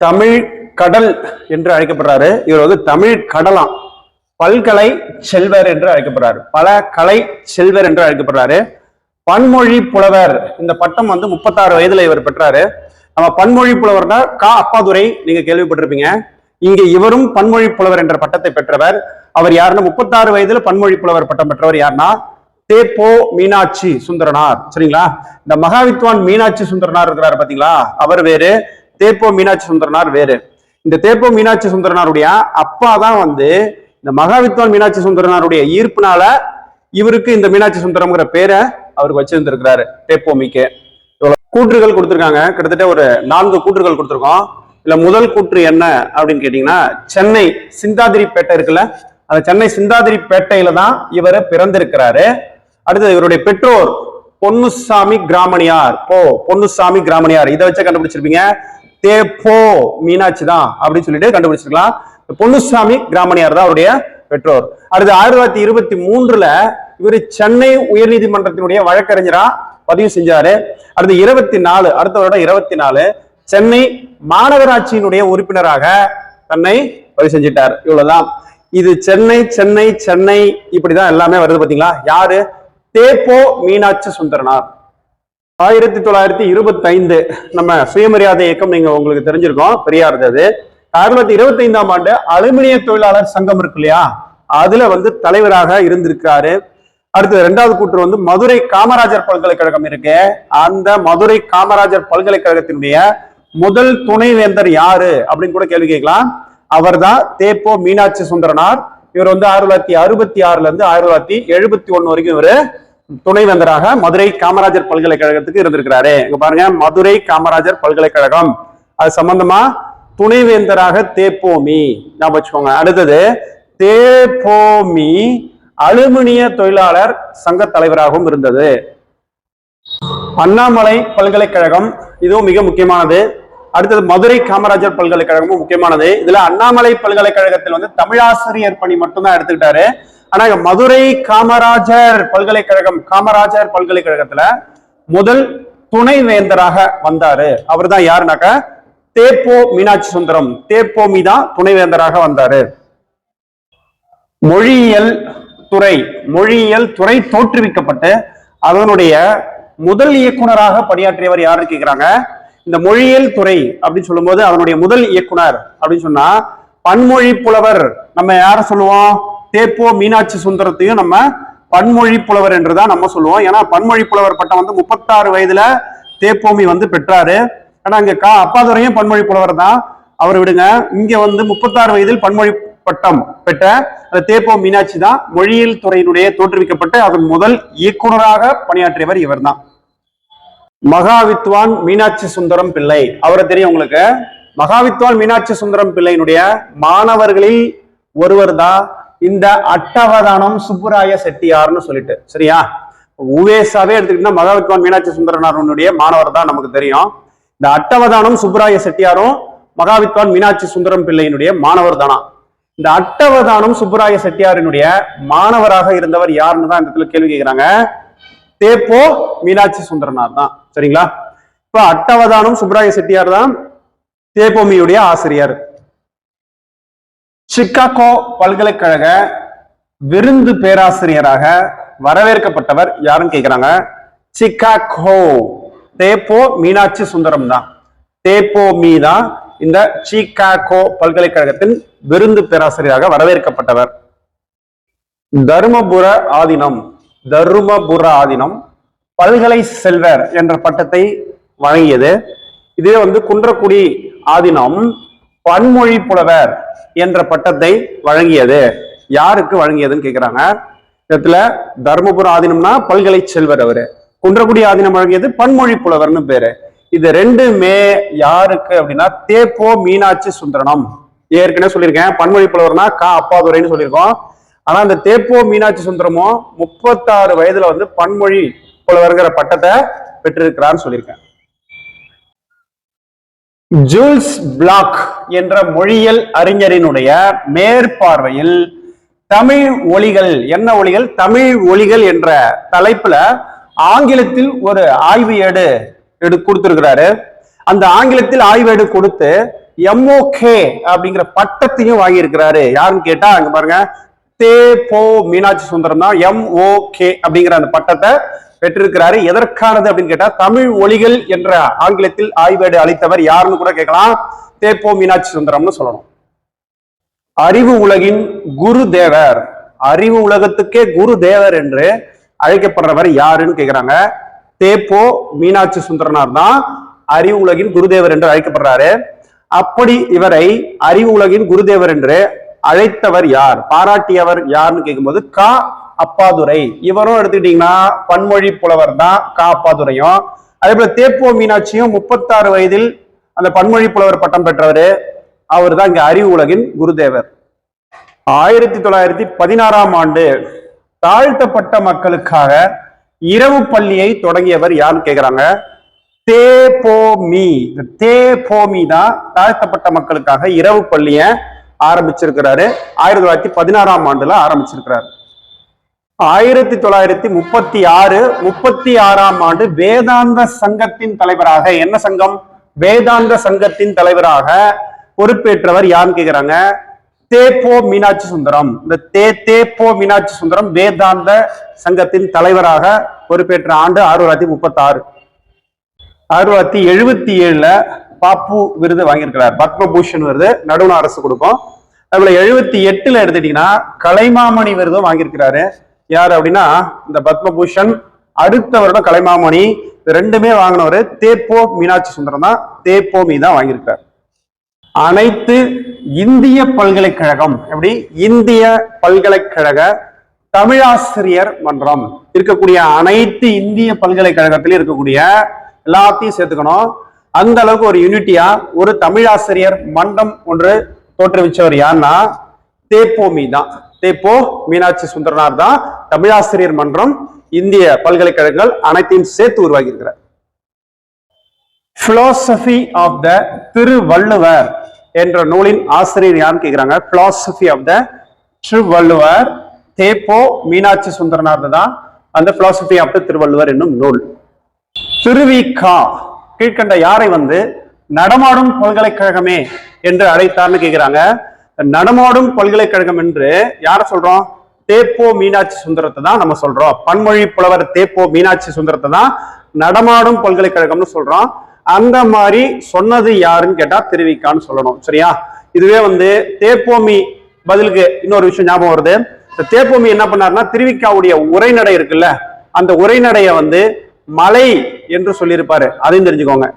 தமிழ் கடல் என்று அழைக்கப்படுறாரு. இவர் வந்து தமிழ் கடலாம். பல்கலை செல்வர் என்று அழைக்கப்படுறாரு. பல கலை செல்வர் என்று அழைக்கப்படுறாரு. பன்மொழி புலவர். இந்த பட்டம் வந்து முப்பத்தாறு வயதுல இவர் பெற்றாரு. நம்ம பன்மொழி புலவர்னா கா அப்பாதுரை நீங்க கேள்விப்பட்டிருப்பீங்க. இங்க இவரும் பன்மொழி புலவர் என்ற பட்டத்தை பெற்றவர். அவர் யாருன்னா முப்பத்தாறு வயதுல பன்மொழி புலவர் பட்டம் பெற்றவர் யாருன்னா தேப்போ மீனாட்சி சுந்தரனார். சரிங்களா? இந்த மகாவித்வான் மீனாட்சி சுந்தரனார் இருக்கிறாரு பாத்தீங்களா? அவர் வேறு. தேப்போ மீனாட்சி சுந்தரனார் வேறு. இந்த தேப்போ மீனாட்சி சுந்தரனாருடைய அப்பா தான் வந்து இந்த மகாவித்வான் மீனாட்சி சுந்தரனாருடைய ஈர்ப்புனால இவருக்கு இந்த மீனாட்சி சுந்தரம்ங்கிற பேரை அவருக்கு வச்சிருந்திருக்கிறாரு தேப்போமிக்கு இவ்வளவு கூற்றுகள் கொடுத்திருக்காங்க. கிட்டத்தட்ட ஒரு நான்கு கூற்றுகள் கொடுத்திருக்கோம். இல்ல முதல் கூற்று என்ன அப்படின்னு கேட்டீங்கன்னா சென்னை சிந்தாதிரிப்பேட்டை இருக்குல்ல அந்த சென்னை சிந்தாதிரிப்பேட்டையில தான் இவர் பிறந்திருக்கிறாரு. அடுத்தது இவருடைய பெற்றோர் பொன்னுசாமி கிராமணியார். போ பொன்னுசாமி கிராமணியார். இதை வச்சா கண்டுபிடிச்சிருப்பீங்க. தேப்போ மீனாட்சி தான் அப்படின்னு சொல்லிட்டு கண்டுபிடிச்சிருக்கலாம். பொன்னுசாமி கிராமணியார் தான் அவருடைய பெற்றோர். அடுத்து ஆயிரத்தி தொள்ளாயிரத்தி இருபத்தி மூன்றுல இவர் சென்னை உயர்நீதிமன்றத்தினுடைய வழக்கறிஞரா பதிவு செஞ்சாரு. அடுத்து இருபத்தி நாலு அடுத்த வருடம் இருபத்தி நாலு சென்னை மாநகராட்சியினுடைய உறுப்பினராக தன்னை பதிவு செஞ்சிட்டார். இவ்வளவுதான். இது சென்னை சென்னை சென்னை இப்படிதான் எல்லாமே வருது பாத்தீங்களா? யாரு? தேப்போ மீனாட்சி சுந்தரனார். ஆயிரத்தி தொள்ளாயிரத்தி இருபத்தைந்து நம்ம சுயமரியாதை இயக்கம் நீங்க உங்களுக்கு தெரிஞ்சிருக்கோம் பெரியார் அது. ஆயிரத்தி தொள்ளாயிரத்தி இருபத்தி ஐந்தாம் ஆண்டு அலுமினிய தொழிலாளர் சங்கம் இருக்கு இல்லையா? அதுல வந்து தலைவராக இருந்திருக்காரு அடுத்து ரெண்டாவது கூற்று வந்து மதுரை காமராஜர் பல்கலைக்கழகம் இருக்கு. அந்த மதுரை காமராஜர் பல்கலைக்கழகத்தினுடைய முதல் துணைவேந்தர் யாரு அப்படின்னு கூட கேள்வி கேட்கலாம். அவர்தான் தேப்போ மீனாட்சி சுந்தரனார். இவர் வந்து ஆயிரத்தி தொள்ளாயிரத்தி அறுபத்தி ஆறுல இருந்து ஆயிரத்தி தொள்ளாயிரத்தி எழுபத்தி ஒன்னு வரைக்கும் இவரு. துணைவேந்தராக மதுரை காமராஜர் பல்கலைக்கழகத்துக்கு இருந்திருக்கிறாரு. இங்க பாருங்க மதுரை காமராஜர் பல்கலைக்கழகம். அது சம்பந்தமா துணைவேந்தராக தேப்போமி. ஞாபகம் வச்சுக்கோங்க. அடுத்தது தேப்போமி அலுமினிய தொழிலாளர் சங்க தலைவராகவும் இருந்தது. அண்ணாமலை பல்கலைக்கழகம் இதுவும் மிக முக்கியமானது. அடுத்தது மதுரை காமராஜர் பல்கலைக்கழகமும் முக்கியமானது. இதுல அண்ணாமலை பல்கலைக்கழகத்தில் வந்து தமிழாசிரியர் பணி மட்டும்தான் எடுத்துக்கிட்டாரு. ஆனா இங்க மதுரை காமராஜர் பல்கலைக்கழகம் காமராஜர் பல்கலைக்கழகத்துல முதல் துணைவேந்தராக வந்தாரு. அவர் தான் யாருனாக்க? தேப்போ மீனாட்சி சுந்தரம். தேப்போமி தான் துணைவேந்தராக வந்தாரு. மொழியியல் துறை மொழியியல் துறை தோற்றுவிக்கப்பட்டு அதனுடைய முதல் இயக்குனராக பணியாற்றியவர் யாருன்னு கேட்கிறாங்க இந்த மொழியியல் துறை அப்படின்னு சொல்லும்போது அதனுடைய முதல் இயக்குனர் அப்படின்னு சொன்னா பன்மொழி புலவர் நம்ம யார சொல்லுவோம்? தேப்போ மீனாட்சி சுந்தரத்தையும் நம்ம பன்மொழி புலவர் என்றுதான் நம்ம சொல்லுவோம். ஏன்னா பன்மொழி புலவர் பட்டம் வந்து முப்பத்தாறு வயதுல தேப்போமி வந்து பெற்றாரு. ஆனா அங்க கா அப்பாதுரையும் பன்மொழி புலவர் தான். அவர் விடுங்க. இங்க வந்து முப்பத்தாறு வயதில் பன்மொழி பட்டம் பெற்ற அந்த தேப்போ மீனாட்சி தான் மொழியியல் துறையினுடைய தோற்றுவிக்கப்பட்டு அதன் முதல் இயக்குனராக பணியாற்றியவர் இவர்தான். மகாவித்வான் மீனாட்சி சுந்தரம் பிள்ளை. அவரை தெரியும் உங்களுக்கு? மகாவித்வான் மீனாட்சி சுந்தரம் பிள்ளையினுடைய மாணவர்களில் ஒருவர் தான் இந்த அட்டவதானம் சுப்புராய செட்டியார்னு சொல்லிட்டு. சரியா? உவேசாவே எடுத்துக்கிட்டா மகாவித்வான் மீனாட்சி சுந்தரனாருடைய மாணவர் தான் நமக்கு தெரியும். இந்த அட்டவதானம் சுப்புராய செட்டியாரும் மகாவித்வான் மீனாட்சி சுந்தரம் பிள்ளையினுடைய மாணவர் தானா? இந்த அட்டவதானம் சுப்புராய செட்டியாரினுடைய மாணவராக இருந்தவர் யாருன்னு தான் இந்த இடத்துல கேள்வி கேட்கிறாங்க தேப்போ மீனாட்சி சுந்தரனார் தான். சரிங்களா? இப்ப அட்டவதானம் சுப்ராய செட்டியார் தான் தேப்போமியுடைய ஆசிரியர். சிக்காகோ பல்கலைக்கழக விருந்து பேராசிரியராக வரவேற்கப்பட்டவர் யாருன்னு கேட்கிறாங்க சிக்காகோ. தேப்போ மீனாட்சி சுந்தரம் தான். தேப்போ மீ தான் இந்த சிக்காகோ பல்கலைக்கழகத்தின் விருந்து பேராசிரியராக வரவேற்கப்பட்டவர். தருமபுர ஆதீனம். தருமபுர ஆதீனம். பல்கலை செல்வர் என்ற பட்டத்தை வழங்கியது. இதே வந்து குன்றக்குடி ஆதீனம் பன்மொழி புலவர் என்ற பட்டத்தை வழங்கியது. யாருக்கு வழங்கியதுன்னு கேட்கிறாங்க இடத்துல தருமபுர ஆதீனம்னா பல்கலை செல்வர் அவரு. குன்றக்குடி ஆதீனம் வழங்கியது பன்மொழி புலவர்னு பேரு. இது ரெண்டுமே யாருக்கு அப்படின்னா தேப்போ மீனாட்சி சுந்தரனம். ஏற்கனவே சொல்லியிருக்கேன். பன்மொழி புலவர்னா கா அப்பாதுரைன்னு சொல்லியிருக்கோம். ஆனா இந்த தேப்போ மீனாட்சி சுந்தரமும் முப்பத்தாறு வயதுல வந்து பன்மொழி புலவர்கிற பட்டத்தை பெற்றிருக்கிறான்னு சொல்லியிருக்கேன் ஜூல்ஸ் பிளாக் என்ற மொழியியல் அறிஞரினுடைய மேற்பார்வையில் தமிழ் ஒளிகள் என்ன ஒளிகள் தமிழ் ஒளிகள் என்ற தலைப்புல ஆங்கிலத்தில் ஒரு ஆய்வு ஏடு எடு கொடுத்திருக்கிறாரு. அந்த ஆங்கிலத்தில் ஆய்வேடு கொடுத்து எம்ஓகே அப்படிங்கிற பட்டத்தையும் வாங்கியிருக்கிறாரு. யாருன்னு கேட்டா அங்க பாருங்க தே போ மீனாட்சி சுந்தரம் தான் எம்ஓகே அப்படிங்கிற அந்த பட்டத்தை பெற்றிருக்கிறாரு. எதற்கானது அப்படின்னு கேட்டா தமிழ் ஒளிகள் என்ற ஆங்கிலத்தில் ஆய்வேடு அளித்தவர் யாருன்னு கூட கேட்கலாம். தேப்போ மீனாட்சி சுந்தரம்னு சொல்லணும். அறிவு உலகின் குரு தேவர். அறிவு உலகத்துக்கே குரு தேவர் என்று அழைக்கப்படுறவர் யாருன்னு கேக்குறாங்க. தேப்போ மீனாட்சி சுந்தரனார் தான் அறிவு உலகின் குருதேவர் என்று அழைக்கப்படுறாரு. அப்படி இவரை அறிவு உலகின் குருதேவர் என்று அழைத்தவர் யார்? பாராட்டியவர் யாருன்னு கேட்கும்போது கா அப்பாதுரை. இவரும் எடுத்துக்கிட்டீங்கன்னா பன்மொழி புலவர் தான் கா அப்பாதுரையும். அதே போல தேப்போ மீனாட்சியும் முப்பத்தாறு வயதில் அந்த பன்மொழி புலவர் பட்டம் பெற்றவர். அவர் தான் இங்க அறிவு உலகின் குருதேவர். ஆயிரத்தி தொள்ளாயிரத்தி பதினாறாம் ஆண்டு தாழ்த்தப்பட்ட மக்களுக்காக இரவு பள்ளியை தொடங்கியவர் யாருன்னு கேட்கிறாங்க தே போமி இந்த தே போமி தான் தாழ்த்தப்பட்ட மக்களுக்காக இரவு பள்ளிய ஆரம்பிச்சிருக்கிறாரு. ஆயிரத்தி தொள்ளாயிரத்தி பதினாறாம் ஆண்டுல ஆரம்பிச்சிருக்கிறாரு. ஆயிரத்தி தொள்ளாயிரத்தி முப்பத்தி ஆறு முப்பத்தி ஆறாம் ஆண்டு வேதாந்த சங்கத்தின் தலைவராக என்ன சங்கம்? வேதாந்த சங்கத்தின் தலைவராக பொறுப்பேற்றவர் யாருன்னு கேக்குறாங்க? போ மீனாட்சி சுந்தரம். இந்த தே தே போ மீனாட்சி சுந்தரம் வேதாந்த சங்கத்தின் தலைவராக பொறுப்பேற்ற ஆண்டு ஆயிரத்தி தொள்ளாயிரத்தி முப்பத்தி ஆறு. ஆயிரத்தி தொள்ளாயிரத்தி எழுபத்தி ஏழுல பாப்பு விருது வாங்கியிருக்கிறார். பத்மபூஷன் விருது நடுவண அரசு கொடுக்கும். அதுல எழுபத்தி எட்டுல எடுத்துட்டீங்கன்னா கலைமாமணி விருதும் வாங்கியிருக்கிறாரு. யார் அப்படின்னா இந்த பத்மபூஷன் அடுத்த வருடம் கலைமாமணி இது ரெண்டுமே வாங்கினவர் தேப்போ மீனாட்சி சுந்தரம் தான். தேப்போ மீ தான் வாங்கியிருக்கார் அனைத்து இந்திய பல்கலைக்கழகம் எப்படி? இந்திய பல்கலைக்கழக தமிழாசிரியர் மன்றம். இருக்கக்கூடிய அனைத்து இந்திய பல்கலைக்கழகத்திலும் இருக்கக்கூடிய எல்லாத்தையும் சேர்த்துக்கணும். அந்த அளவுக்கு ஒரு யூனிட்டியா ஒரு தமிழாசிரியர் மன்றம் ஒன்று தோற்றுவிச்சவர் யாருன்னா தேப்போமி தான். தேப்போ மீனாட்சி சுந்தரனார் தான் தமிழாசிரியர் மன்றம் இந்திய பல்கலைக்கழகங்கள் அனைத்தையும் சேர்த்து உருவாகி இருக்கிறார் பிலாசபி ஆஃப் த திருவள்ளுவர் என்ற நூலின் ஆசிரியர் யாருன்னு கேட்கிறாங்க philosophy of the Thiruvalluvar. T P Meenakshi Sundaranar தான் அந்த பிலாசபி ஆஃப் த திருவள்ளுவர் என்னும் நூல். திருவிகா கீழ்கண்ட யாரை வந்து நடமாடும் பல்கலைக்கழகமே என்று அழைத்தார்னு கேட்கிறாங்க நடமாடும் பல்கலைக்கழகம் என்று யார சொல்றோம்? தேப்போ மீனாட்சி சுந்தரத்தை தான் நம்ம சொல்றோம். பன்மொழி புலவர் தேப்போ மீனாட்சி சுந்தரத்தை தான் நடமாடும் பல்கலைக்கழகம்னு சொல்றோம். அந்த மாதிரி சொன்னது யாருன்னு கேட்டா திருவிக்கான்னு சொல்லணும். சரியா? இதுவே வந்து தேப்போமி பதிலுக்கு இன்னொரு விஷயம் ஞாபகம் வருது. இந்த தேப்போமி என்ன பண்ணாருன்னா திருவிக்காவுடைய உரைநடை இருக்குல்ல அந்த உரைநடைய வந்து மலை என்று சொல்லியிருப்பாரு. அதையும் தெரிஞ்சுக்கோங்க.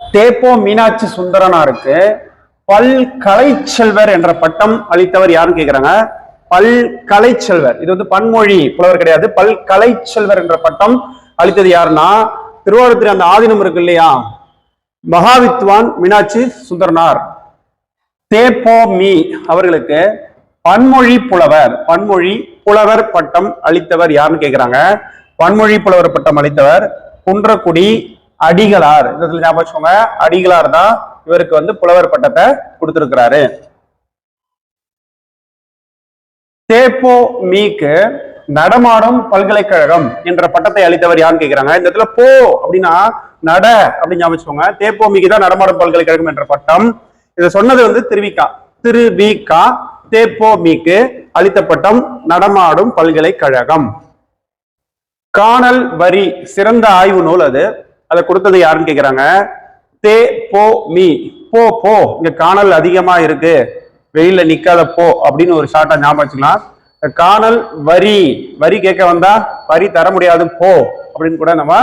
தேப்போ மீனாட்சி சுந்தரனாருக்கு பல்கலை செல்வர் என்ற பட்டம் அளித்தவர் யாருன்னு கேக்குறாங்க? பல்கலை செல்வர் இது வந்து பன்மொழி புலவர் கிடையாது. பல்கலை செல்வர் என்ற பட்டம் அளித்தது யாருன்னா திருவாரூர் அந்த ஆதீனம் இருக்கு இல்லையா? மகாவித்வான் Meenakshi Sundaranar. T P M அவர்களுக்கு பன்மொழி புலவர் பன்மொழி புலவர் பட்டம் அளித்தவர் யாருன்னு கேக்குறாங்க? பன்மொழி புலவர் பட்டம் அளித்தவர் குன்றக்குடி அடிகளார். இந்த ஞாபகம் வச்சுக்கோங்க. அடிகளார் தான் இவருக்கு வந்து புலவர் பட்டத்தை கொடுத்திருக்கிறாரு. தேப்போ மீக்கு நடமாடும் பல்கலைக்கழகம் என்ற பட்டத்தை அளித்தவர் யாருன்னு கேக்குறாங்க. இந்த இடத்துல போ அப்படின்னா நட அப்படின்னு ஞாபகம் தேப்போ மீக்கு தான் நடமாடும் பல்கலைக்கழகம் என்ற பட்டம். இதை சொன்னது வந்து திருவிக்கா. திருவிகா தேப்போ மீக்கு அளித்த பட்டம் நடமாடும் பல்கலைக்கழகம். காணல் வரி சிறந்த ஆய்வு நூல் அது. அதை கொடுத்தது யாருன்னு கேக்குறாங்க? தே போ மீ. போ போ. இங்க காணல் அதிகமா இருக்கு. வெயில நிக்காத போ அப்படின்னு ஒரு ஷார்ட்டா ஞாபகம் வச்சுக்கலாம். காணல் வரி. வரி கேட்க வந்தா வரி தர முடியாது போ அப்படின்னு கூட நம்ம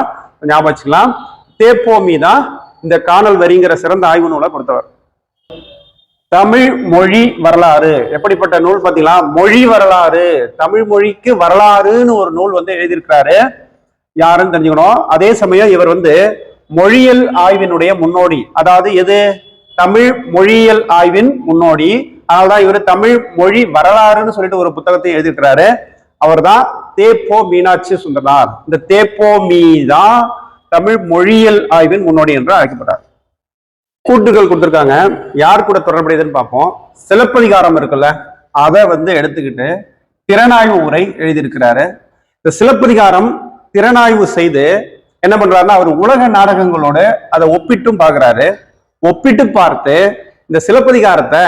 ஞாபகம் வச்சுக்கலாம். தே போ மீ தான் இந்த காணல் வரிங்கிற சிறந்த ஆய்வு நூலை கொடுத்தவர். தமிழ் மொழி வரலாறு. எப்படிப்பட்ட நூல் பாத்தீங்களா மொழி வரலாறு. தமிழ் மொழிக்கு வரலாறுன்னு ஒரு நூல் வந்து எழுதியிருக்கிறாரு. யாருன்னு தெரிஞ்சுக்கணும். அதே சமயம் இவர் வந்து மொழியியல் ஆய்வினுடைய முன்னோடி. அதாவது எது? தமிழ் மொழியியல் ஆய்வின் முன்னோடி. அதனால்தான் இவர் தமிழ் மொழி வரலாறுன்னு சொல்லிட்டு ஒரு புத்தகத்தை எழுதியிருக்கிறாரு. அவர்தான் தேப்போ மீனாட்சி சுந்தரனார். இந்த தேப்போ மீ தான் தமிழ் மொழியியல் ஆய்வின் முன்னோடி என்று அழைக்கப்பட்டார் கூட்டுகள் கொடுத்துருக்காங்க. யார் கூட தொடர்புடையதுன்னு பார்ப்போம். சிலப்பதிகாரம் இருக்குல்ல அதை வந்து எடுத்துக்கிட்டு திறனாய்வு உரை எழுதியிருக்கிறாரு. இந்த சிலப்பதிகாரம் திறனாய்வு செய்து என்ன பண்றாருன்னா அவர் உலக நாடகங்களோட அதை ஒப்பிட்டும் பார்க்கிறாரு. ஒப்பிட்டு பார்த்து இந்த சிலப்பதிகாரத்தை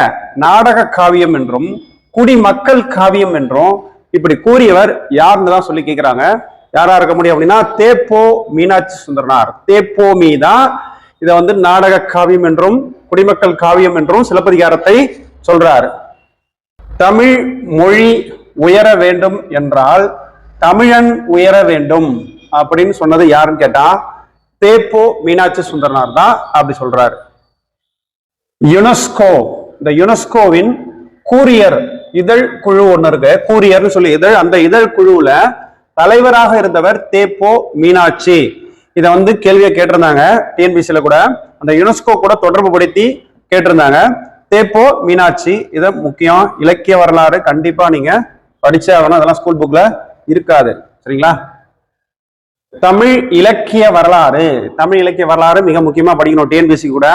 நாடக காவியம் என்றும் குடிமக்கள் காவியம் என்றும் இப்படி கூறியவர் யாருன்னு தான் சொல்லி கேட்கிறாங்க யாரா இருக்க முடியும் அப்படின்னா T P Meenakshi Sundaranar. T P M தான் இதை வந்து நாடக காவியம் என்றும் குடிமக்கள் காவியம் என்றும் சிலப்பதிகாரத்தை சொல்றார். தமிழ் மொழி உயர வேண்டும் என்றால் தமிழன் உயர வேண்டும். அப்படின்னு சொன்னது யாருன்னு கேட்டா தேப்போ மீனாட்சி சுந்தரனார் தான் அப்படி சொல்றாரு. யுனெஸ்கோ இந்த யுனெஸ்கோவின் கூரியர் இதழ் குழு ஒன்று இருக்கு. கூரியர்னு சொல்லி இதழ் அந்த இதழ் குழுவுல தலைவராக இருந்தவர் தேப்போ மீனாட்சி. இதை வந்து கேள்வியை கேட்டிருந்தாங்க டிஎன்பிசியில கூட. அந்த யுனெஸ்கோ கூட தொடர்பு படுத்தி கேட்டிருந்தாங்க. தேப்போ மீனாட்சி இதை முக்கியம் இலக்கிய வரலாறு கண்டிப்பா நீங்க படிச்சே ஆகணும். அதெல்லாம் ஸ்கூல் புக்ல இருக்காது. சரிங்களா? தமிழ் இலக்கிய வரலாறு. தமிழ் இலக்கிய வரலாறு மிக முக்கியமா படிக்கணும். டிஎன்பிசி கூட.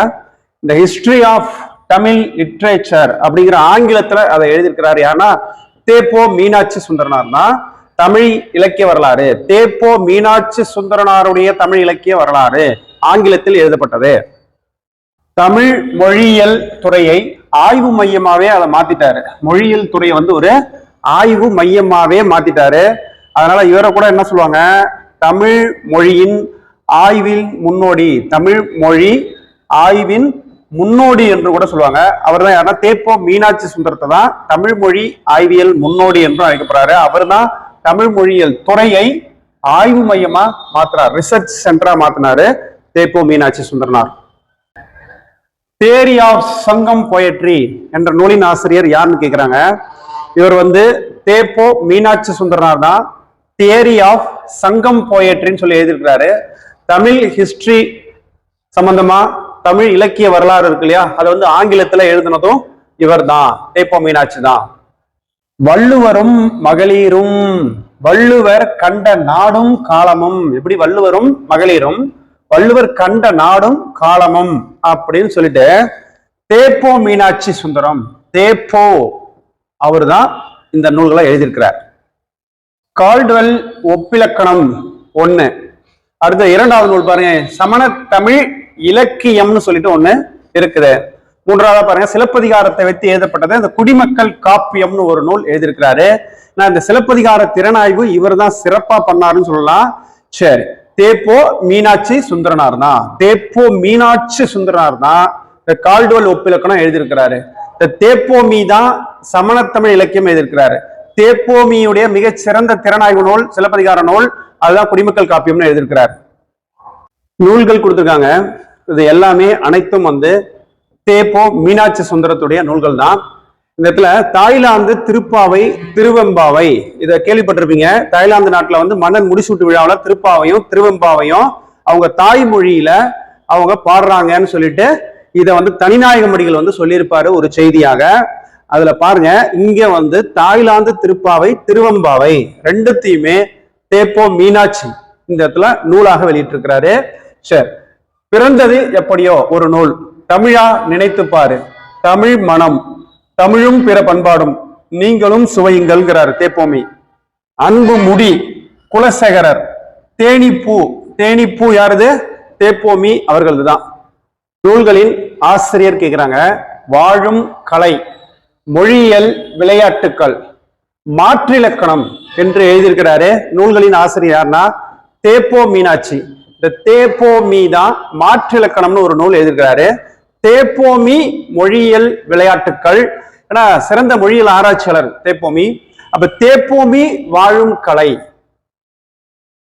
இந்த ஹிஸ்டரி ஆஃப் தமிழ் லிட்ரேச்சர் அப்படிங்கிற ஆங்கிலத்துல அதை எழுதியிருக்கிறார் யாருன்னா தேப்போ மீனாட்சி சுந்தரனார் தான். தமிழ் இலக்கிய வரலாறு. தேப்போ மீனாட்சி சுந்தரனாருடைய தமிழ் இலக்கிய வரலாறு ஆங்கிலத்தில் எழுதப்பட்டது. தமிழ் மொழியியல் துறையை ஆய்வு மையமாவே அதை மாத்திட்டாரு. மொழியியல் துறையை வந்து ஒரு ஆய்வு மையமாவே மாத்திட்டாரு. அதனால இவரை கூட என்ன சொல்லுவாங்க? தமிழ் மொழியின் ஆய்வில் முன்னோடி தமிழ் மொழி ஆய்வின் முன்னோடி என்று கூட சொல்லுவாங்க. அவர் தான் யாருன்னா தேப்போ மீனாட்சி சுந்தரத்தை தான் தமிழ் மொழி ஆய்வியல் முன்னோடி என்றும் அழைக்கப்படுறாரு அவர் தான் தமிழ் மொழியியல் துறையை ஆய்வு மையமா மாத்துறார் ரிசர்ச் சென்டரா மாத்தினாரு T P Meenakshi Sundaranar. Theory of Sangam poetry என்ற நூலின் ஆசிரியர் யாருன்னு கேட்குறாங்க இவர் வந்து தேப்போ மீனாட்சி சுந்தரனார் தான். தேரி ஆஃப் சங்கம் போயட்ரின்னு சொல்லி எழுதியிருக்கிறாரு. தமிழ் ஹிஸ்டரி சம்பந்தமா தமிழ் இலக்கிய வரலாறு இருக்கு இல்லையா? அதை வந்து ஆங்கிலத்துல எழுதினதும் இவர் தான் தேப்போ மீனாட்சி தான். வள்ளுவரும் மகளிரும் வள்ளுவர் கண்ட நாடும் காலமும். எப்படி வள்ளுவரும் மகளிரும் வள்ளுவர் கண்ட நாடும் காலமும் அப்படின்னு சொல்லிட்டு தேப்போ மீனாட்சி சுந்தரம் தேப்போ அவர் தான் இந்த நூல்களை எழுதியிருக்கிறார். கால்டுவெல் ஒப்பிலக்கணம் ஒண்ணு. அடுத்த இரண்டாவது நூல் பாருங்க. சமண தமிழ் இலக்கியம்னு சொல்லிட்டு ஒண்ணு இருக்குது. மூன்றாவதா பாருங்க. சிலப்பதிகாரத்தை வைத்து எழுதப்பட்டது இந்த குடிமக்கள் காப்பியம்னு ஒரு நூல் எழுதியிருக்கிறாரு. நான் இந்த சிலப்பதிகார திறனாய்வு இவர் தான் சிறப்பா பண்ணாருன்னு சொல்லலாம். சரி. தேப்போ மீனாட்சி சுந்தரனார் தான் தேப்போ மீனாட்சி சுந்தரனார் தான் இந்த கால்டுவல் ஒப்பிலக்கணம் எழுதியிருக்கிறாரு. இந்த தேப்போமி தான் சமணத்தமிழ் இலக்கியம் எழுதியிருக்கிறாரு. தேப்போமியுடைய மிகச் சிறந்த திறனாய்வு நூல் சிலப்பதிகார நூல் அதுதான் குடிமக்கள் காப்பியம்னு எழுதியிருக்கிறார். நூல்கள் கொடுத்துருக்காங்க. இது எல்லாமே அனைத்தும் வந்து தேப்போ மீனாட்சி சுந்தரத்துடைய நூல்கள் தான். இந்த இடத்துல தாய்லாந்து திருப்பாவை திருவெம்பாவை இதை கேள்விப்பட்டிருப்பீங்க. தாய்லாந்து நாட்டில் வந்து மன்னன் முடிசூட்டு விழாவில் திருப்பாவையும் திருவெம்பாவையும் அவங்க தாய்மொழியில அவங்க பாடுறாங்கன்னு சொல்லிட்டு இதை வந்து தனிநாயகமடிகள் வந்து சொல்லியிருப்பாரு ஒரு செய்தியாக. அதுல பாருங்க இங்க வந்து தாய்லாந்து திருப்பாவை திருவம்பாவை ரெண்டுத்தையுமே தேப்போ மீனாட்சி இந்த இடத்துல நூலாக வெளியிட்டிருக்கிறாரு. சரி பிறந்தது எப்படியோ ஒரு நூல். தமிழா நினைத்து பாரு. தமிழ் மனம். தமிழும் பிற பண்பாடும். நீங்களும் சுவையுங்கள்ங்கிறார் தேப்போமி. அன்பு முடி. குலசேகரர். தேனிப்பூ. தேனிப்பூ யாருது? தேப்போமி அவர்களது தான் நூல்களின் ஆசிரியர் கேட்கிறாங்க வாழும் கலை. மொழியியல் விளையாட்டுக்கள் மாற்றிலக்கணம் என்று எழுதியிருக்கிறாரு நூல்களின் ஆசிரியர் தேப்போ மீனாட்சி. இந்த தேப்போமி தான் மாற்றிலக்கணம்னு ஒரு நூல் எழுதியிருக்கிறாரு. தேப்போமி மொழியியல் விளையாட்டுக்கள். ஏன்னா சிறந்த மொழியியல் ஆராய்ச்சியாளர் தேப்போமி அப்ப தேப்போமி வாழும் கலை.